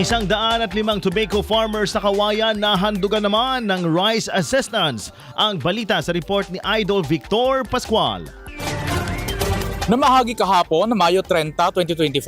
Isang daan at limang tobacco farmers sa Kawayan na handugan naman ng rice assistance. Ang balita sa report ni Idol Victor Pascual. Namahagi kahapon Mayo 30, 2025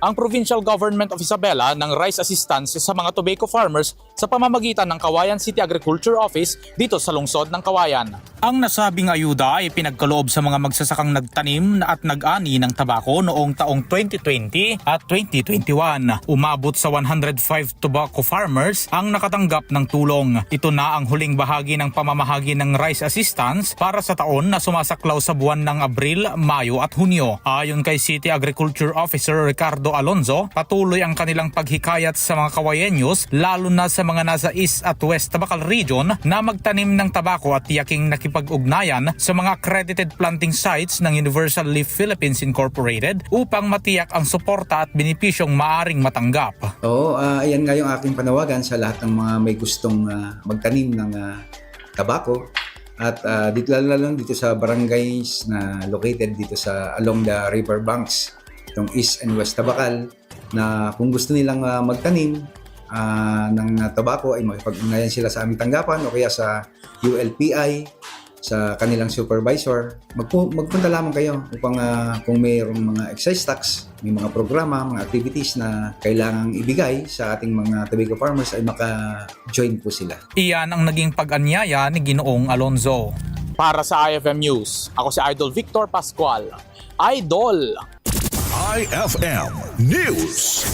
ang Provincial Government of Isabela ng rice assistance sa mga tobacco farmers sa pamamagitan ng Kawayan City Agriculture Office dito sa lungsod ng Kawayan. Ang nasabing ayuda ay pinagkaloob sa mga magsasakang nagtanim at nag-ani ng tabako noong taong 2020 at 2021. Umabot sa 105 tobacco farmers ang nakatanggap ng tulong. Ito na ang huling bahagi ng pamamahagi ng rice assistance para sa taon na sumasaklaw sa buwan ng Abril, Mayo at Hunyo. Ayon kay City Agriculture Officer Ricardo Alonzo, patuloy ang kanilang paghikayat sa mga kawayenyos lalo na sa mga nasa East at West Tabacal Region na magtanim ng tabako at tiyaking nakipag-ugnayan sa mga accredited planting sites ng Universal Leaf Philippines Incorporated upang matiyak ang suporta at benepisyong maaring matanggap. Oo, ah, ayan nga yung aking panawagan sa lahat ng mga may gustong ah, magtanim ng ah, tabako. At ah, dito lalo lalo dito sa barangays na located dito sa along the river banks, itong East and West Tabacal, na kung gusto nilang ah, magtanim ah, ng tabako ay makipag-ugnayan sila sa aming tanggapan o kaya sa ULPI, sa kanilang supervisor, magpu- magpunta lamang kayo upang ah, kung mayroong mga excise tax, may mga programa, mga activities na kailangang ibigay sa ating mga tobacco farmers ay maka-join po sila. Iyan ang naging pag-anyaya ni Ginoong Alonzo. Para sa IFM News, ako si Idol Victor Pascual. Idol! IFM News.